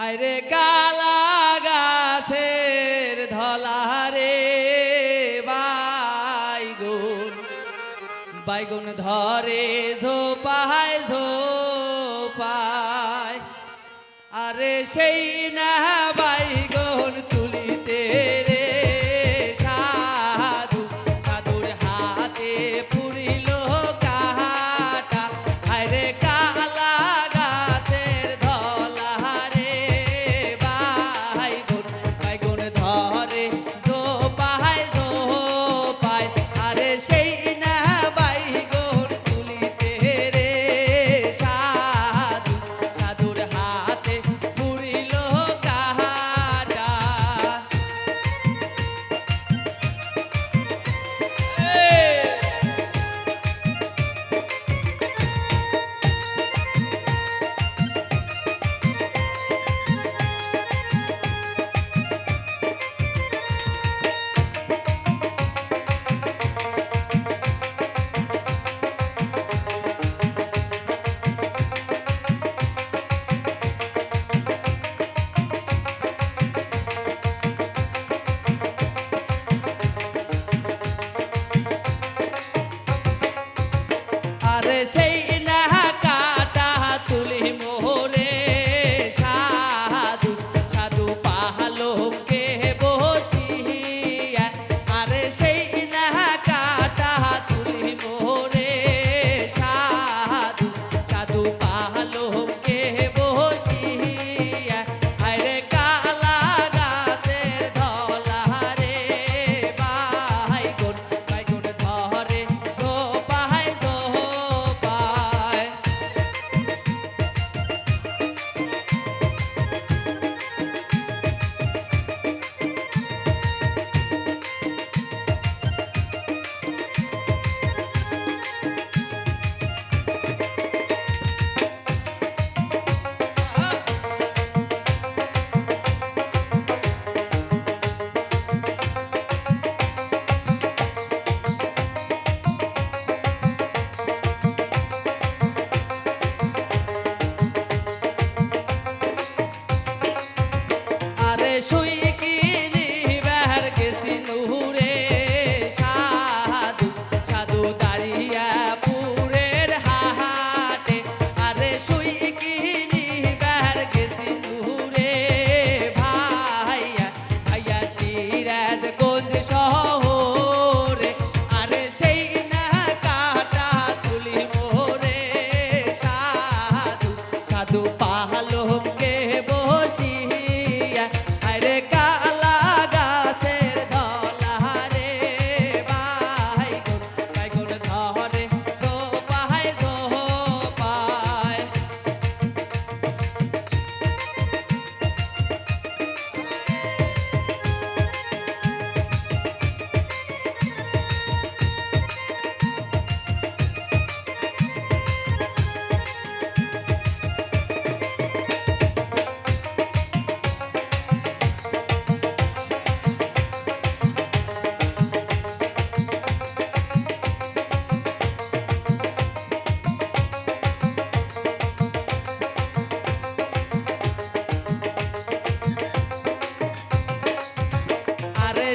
আরে কালা গাছের ধলারে বাইগুন। বাইগুন ধরে ঝোপায় ঝোপায় আরে সেই না বাইগুন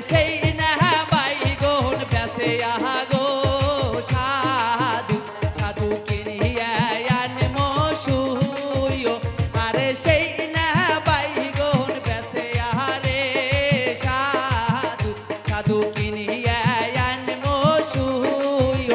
সেই না বাই গোন ব্যাসে, আহা গো সাধু সাধু কিনিয়ান মশুয় আরে সেই বাই গোন ব্যাসে, আহা রে সাধু সাধু কিনিয়ান মশুয়